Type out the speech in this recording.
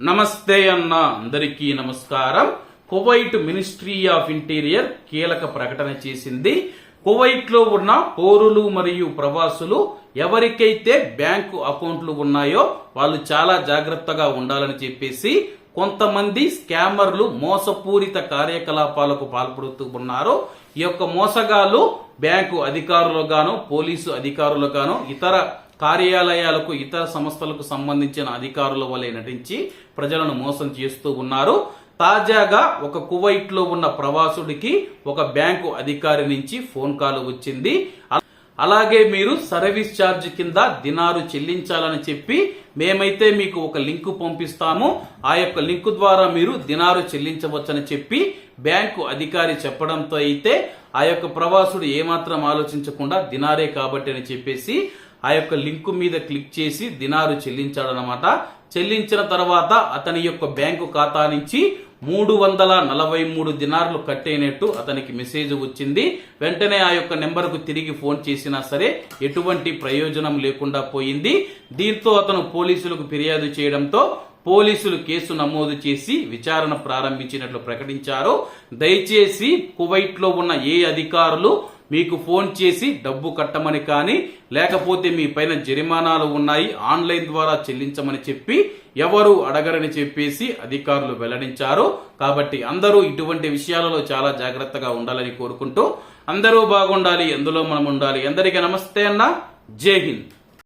నమస్తే అన్న అందరికీ నమస్కారం. కువైట్ మినిస్ట్రీ ఆఫ్ ఇంటీరియర్ కీలక ప్రకటన చేసింది. కువైట్లో ఉన్న పౌరులు మరియు ప్రవాసులు ఎవరికైతే బ్యాంకు అకౌంట్లు ఉన్నాయో వాళ్ళు చాలా జాగ్రత్తగా ఉండాలని చెప్పేసి కొంతమంది స్కామర్లు మోసపూరిత కార్యకలాపాలకు పాల్పడుతూ ఉన్నారు ఈ యొక్క మోసగాళ్ళు బ్యాంకు అధికారులుగాను పోలీసు అధికారులుగాను ఇతర కార్యాలయాలకు ఇతర సంస్థలకు సంబంధించిన అధికారుల వలె నటించి ప్రజలను మోసం చేస్తూ ఉన్నారు. తాజాగా ఒక కువైట్లో ఉన్న ప్రవాసుడికి ఒక బ్యాంకు అధికారి నుంచి ఫోన్ కాల్ వచ్చింది. అలాగే మీరు సర్వీస్ ఛార్జ్ కింద దినారు చెల్లించాలని చెప్పి మేమైతే మీకు ఒక లింకు పంపిస్తాము. ఆ యొక్క లింకు ద్వారా మీరు దినారు చెల్లించవచ్చని చెప్పి బ్యాంకు అధికారి చెప్పడంతో అయితే ఆ యొక్క ప్రవాసుడు ఏమాత్రం ఆలోచించకుండా దినారే కాబట్టి అని చెప్పేసి ఆ యొక్క లింకు మీద క్లిక్ చేసి దినారు చెల్లించాడనమాట చెల్లించిన తర్వాత అతని యొక్క బ్యాంకు ఖాతా నుంచి మూడు వందల నలభై మూడు దినార్లు కట్టేనట్టు అతనికి మెసేజ్ వచ్చింది. వెంటనే ఆ యొక్క నెంబర్కు తిరిగి ఫోన్ చేసినా సరే ఎటువంటి ప్రయోజనం లేకుండా పోయింది. దీంతో అతను పోలీసులకు ఫిర్యాదు చేయడంతో పోలీసులు కేసు నమోదు చేసి విచారణ ప్రారంభించినట్లు ప్రకటించారు. దయచేసి కువైట్లో ఉన్న ఏ అధికారులు మీకు ఫోన్ చేసి డబ్బు కట్టమని కానీ లేకపోతే మీ పైన జరిమానాలు ఉన్నాయి ఆన్లైన్ ద్వారా చెల్లించమని చెప్పి ఎవరు అడగరని చెప్పేసి అధికారులు వెల్లడించారు. కాబట్టి అందరూ ఇటువంటి విషయాలలో చాలా జాగ్రత్తగా ఉండాలని కోరుకుంటూ అందరూ బాగుండాలి ఎందులో మనం ఉండాలి. అందరికీ నమస్తే అన్న. జై హింద్.